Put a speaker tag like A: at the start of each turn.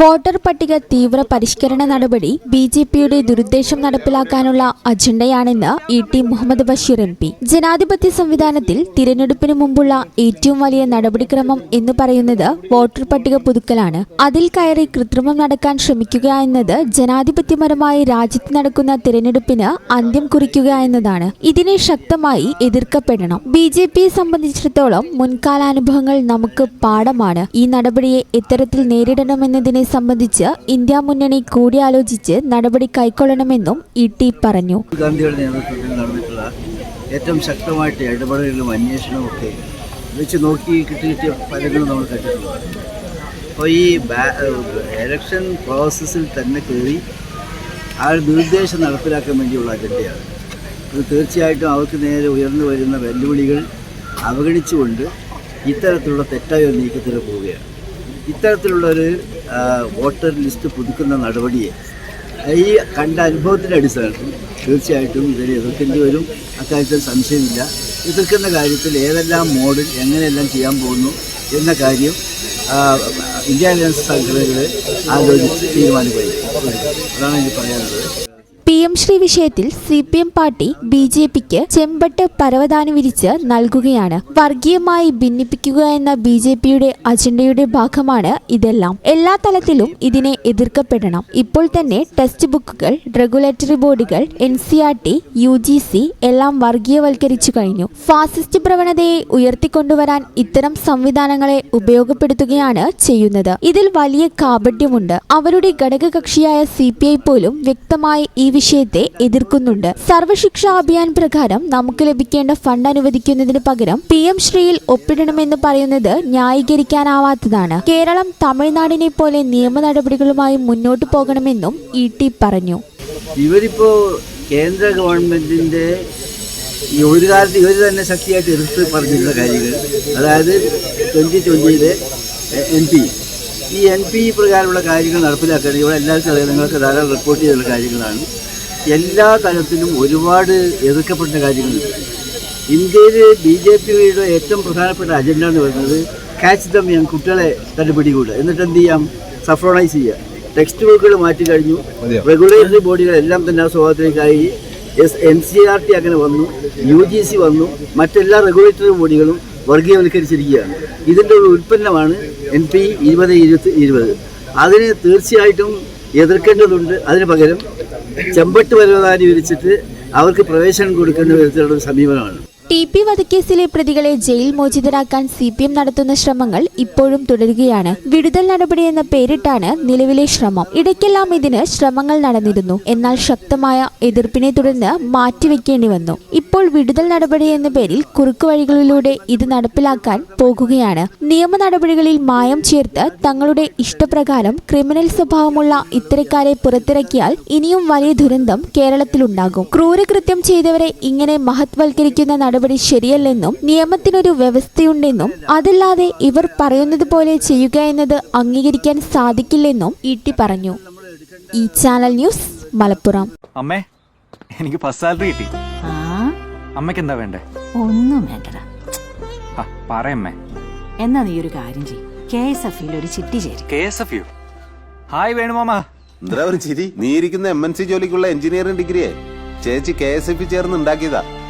A: Voter പട്ടിക തീവ്ര പരിഷ്കരണ നടപടി ബി ജെ പിയുടെ ദുരുദ്ദേശം നടപ്പിലാക്കാനുള്ള അജണ്ടയാണെന്ന് E T Muhammad Basheer M P. ജനാധിപത്യ സംവിധാനത്തിൽ തിരഞ്ഞെടുപ്പിന് മുമ്പുള്ള ഏറ്റവും വലിയ നടപടിക്രമം എന്ന് പറയുന്നത് വോട്ടർ പട്ടിക പുതുക്കലാണ്. അതിൽ കയറി കൃത്രിമം നടക്കാൻ ശ്രമിക്കുക എന്നത് ജനാധിപത്യപരമായി രാജ്യത്ത് നടക്കുന്ന തിരഞ്ഞെടുപ്പിന് അന്ത്യം കുറിക്കുക എന്നതാണ്. ഇതിനെ ശക്തമായി എതിർക്കപ്പെടണം. ബി ജെ പിയെ സംബന്ധിച്ചിടത്തോളം മുൻകാലാനുഭവങ്ങൾ നമുക്ക് പാഠമാണ്. ഈ നടപടിയെ എത്തരത്തിൽ നേരിടണമെന്നതിനെ സംബന്ധിച്ച് ഇന്ത്യ മുന്നണി കൂടിയാലോചിച്ച് നടപടി കൈക്കൊള്ളണമെന്നും ഇ ടി പറഞ്ഞു.
B: ഗാന്ധിയുടെ നേതൃത്വത്തിൽ നടന്നിട്ടുള്ള ഏറ്റവും ശക്തമായിട്ട് ഇടപെടലുകളും അന്വേഷണവും ഒക്കെ വെച്ച് നോക്കി കിട്ടി കിട്ടിയ ഫലങ്ങളും നമ്മൾ കണ്ടിട്ടുണ്ട്. അപ്പോൾ ഈ എലക്ഷൻ പ്രോസസ്സിൽ തന്നെ കയറി ആ നിർദ്ദേശം നടപ്പിലാക്കാൻ വേണ്ടിയുള്ള അജണ്ടയാണ്. ഇത് തീർച്ചയായിട്ടും അവർക്ക് നേരെ ഉയർന്നു വരുന്ന വെല്ലുവിളികൾ അവഗണിച്ചുകൊണ്ട് ഇത്തരത്തിലുള്ള തെറ്റായ ഒരു നീക്കത്തിന് പോവുകയാണ്. ഇത്തരത്തിലുള്ളൊരു വോട്ടർ ലിസ്റ്റ് പുതുക്കുന്ന നടപടിയെ ഈ കണ്ട അനുഭവത്തിന്റെ അടിസ്ഥാനത്തിൽ തീർച്ചയായിട്ടും ഇതിനെ എതിർക്കേണ്ടി വരും. അക്കാര്യത്തിൽ സംശയമില്ല. എതിർക്കുന്ന കാര്യത്തിൽ ഏതെല്ലാം മോഡിൽ എങ്ങനെയെല്ലാം ചെയ്യാൻ പോകുന്നു എന്ന കാര്യം ഇന്ത്യ അലയൻസ് സംഘടനകൾ ആലോചിച്ച് തീരുമാനിക്കുകയും അതാണ് എനിക്ക് പറയാനുള്ളത്.
A: എം ശ്രീ വിഷയത്തിൽ C P M party B J പിക്ക് ചെമ്പട്ട് പരവതാനി വിരിച്ച് നൽകുകയാണ്. വർഗീയമായി ഭിന്നിപ്പിക്കുക എന്ന ബി ജെ പിയുടെ അജണ്ടയുടെ ഭാഗമാണ് ഇതെല്ലാം. എല്ലാ തലത്തിലും ഇതിനെ എതിർക്കപ്പെടണം. ഇപ്പോൾ തന്നെ ടെക്സ്റ്റ് ബുക്കുകൾ റെഗുലേറ്ററി ബോർഡുകൾ N C R T U G C എല്ലാം വർഗീയവൽക്കരിച്ചു കഴിഞ്ഞു. ഫാസിസ്റ്റ് പ്രവണതയെ ഉയർത്തിക്കൊണ്ടുവരാൻ ഇത്തരം സംവിധാനങ്ങളെ ഉപയോഗപ്പെടുത്തുകയാണ് ചെയ്യുന്നത്. ഇതിൽ വലിയ കാപട്യമുണ്ട്. അവരുടെ ഘടകകക്ഷിയായ സി പി ഐ പോലും വ്യക്തമായി ഈ വിഷയത്തെ എതിർക്കുന്നുണ്ട്. സർവശിക്ഷാ അഭിയാൻ പ്രകാരം നമുക്ക് ലഭിക്കേണ്ട ഫണ്ട് അനുവദിക്കുന്നതിന് പകരം പി എം ശ്രീയിൽ ഒപ്പിടണമെന്ന് പറയുന്നത് ന്യായീകരിക്കാനാവാത്തതാണ്. കേരളം തമിഴ്നാടിനെ പോലെ നിയമ നടപടികളുമായി മുന്നോട്ട് പോകണമെന്നും ഇ ടി പറഞ്ഞു.
B: ഇവരിപ്പോ കേന്ദ്ര ഗവൺമെന്റിന്റെ ഈ ഒരു കാലത്ത് ഇവർ തന്നെ ശക്തിയായിട്ട് എതിർത്ത് പറഞ്ഞിരുന്ന കാര്യങ്ങൾ. അതായത് ട്വന്റി ട്വന്റിയിലെ എൻ പി. ഈ എൻ പി പ്രകാരമുള്ള കാര്യങ്ങൾ നടപ്പിലാക്കാൻ ഇവിടെ എല്ലാവർക്കും അറിയാം നിങ്ങൾക്ക് ധാരാളം റിപ്പോർട്ട് ചെയ്തിട്ടുള്ള കാര്യങ്ങളാണ്. എല്ലാ തലത്തിലും ഒരുപാട് എതിർക്കപ്പെട്ട കാര്യങ്ങളുണ്ട്. ഇന്ത്യയിൽ ബി ജെ പിയുടെ ഏറ്റവും പ്രധാനപ്പെട്ട അജണ്ട എന്ന് പറയുന്നത് ക്യാച്ച് ദം യങ് കുട്ടികളെ തന്നെ പിടികൂടുക. എന്നിട്ട് എന്ത് ചെയ്യാം? സഫ്രോണൈസ് ചെയ്യുക. ടെക്സ്റ്റ് ബുക്കുകൾ മാറ്റി കഴിഞ്ഞു. റെഗുലേറ്ററി ബോഡികളെല്ലാം തന്നെ ആ സ്വഭാവത്തിലേക്കായി. S N C R T അങ്ങനെ വന്നു. യു ജി സി വന്നു. മറ്റെല്ലാ റെഗുലേറ്ററി ബോഡികളും വർഗീയവൽക്കരിച്ചിരിക്കുകയാണ് ഇതിന്റെ ഒരു ഉൽപ്പന്നമാണ് എൻ പി ഇരുപത് ഇരുപത്തി ഇരുപത്. അതിന് തീർച്ചയായിട്ടും എതിർക്കേണ്ടതുണ്ട്. അതിന് പകരം ചെമ്പട്ട് പരവതാനി വിരിച്ചിട്ട് അവർക്ക് പ്രവേശനം കൊടുക്കേണ്ട വിധത്തിലുള്ള സമീപനമാണ്.
A: ടി പി വധക്കേസിലെ പ്രതികളെ ജയിൽ മോചിതരാക്കാൻ സി പി എം നടത്തുന്ന ശ്രമങ്ങൾ ഇപ്പോഴും തുടരുകയാണ്. വിടുതൽ നടപടി എന്ന പേരിട്ടാണ് നിലവിലെ ശ്രമം. ഇടയ്ക്കെല്ലാം ഇതിന് ശ്രമങ്ങൾ നടന്നിരുന്നു. എന്നാൽ ശക്തമായ എതിർപ്പിനെ തുടർന്ന് മാറ്റിവെക്കേണ്ടി വന്നു. ഇപ്പോൾ വിടുതൽ നടപടി എന്ന പേരിൽ കുറുക്കു വഴികളിലൂടെ ഇത് നടപ്പിലാക്കാൻ പോകുകയാണ്. നിയമ നടപടികളിൽ മായം ചേർത്ത് തങ്ങളുടെ ഇഷ്ടപ്രകാരം ക്രിമിനൽ സ്വഭാവമുള്ള ഇത്തരക്കാരെ പുറത്തിറക്കിയാൽ ഇനിയും വലിയ ദുരന്തം കേരളത്തിലുണ്ടാകും. ക്രൂരകൃത്യം ചെയ്തവരെ ഇങ്ങനെ മഹത്വൽക്കരിക്കുന്ന നടപടി ശരിയല്ലെന്നും നിയമത്തിനൊരു വ്യവസ്ഥയുണ്ടെന്നും അതല്ലാതെ ഇവർ പറയുന്നത് പോലെ ചെയ്യുക എന്നത് അംഗീകരിക്കാൻ സാധിക്കില്ലെന്നും ഇട്ടി പറഞ്ഞു. ഈ ചാനൽ ന്യൂസ് മലപ്പുറം.
C: അമ്മേ എനിക്ക് ഫസ്റ്റ് സാലറി കിട്ടി.
D: ആ?
C: അമ്മയ്ക്ക് എന്താ വേണ്ടേ?
D: ഒന്നും വേണ്ടടാ.
C: ആ പറയമ്മേ
D: എന്നാ നീ ഒരു കാര്യം ചെയ്യും. കെ എസ് ഒരു ചിട്ടി ചേരും.
C: K S F U? Hi വേണുമാമ
E: എന്താ ഒരു ചിരി? നീ ഇരിക്കുന്ന എം എൻ സി ജോലിക്കുള്ള എഞ്ചിനീയറിംഗ് ഡിഗ്രിയെ. ചേച്ചി കെ എസ് എഫ് ചേർന്ന് ഉണ്ടാക്കിയതാ.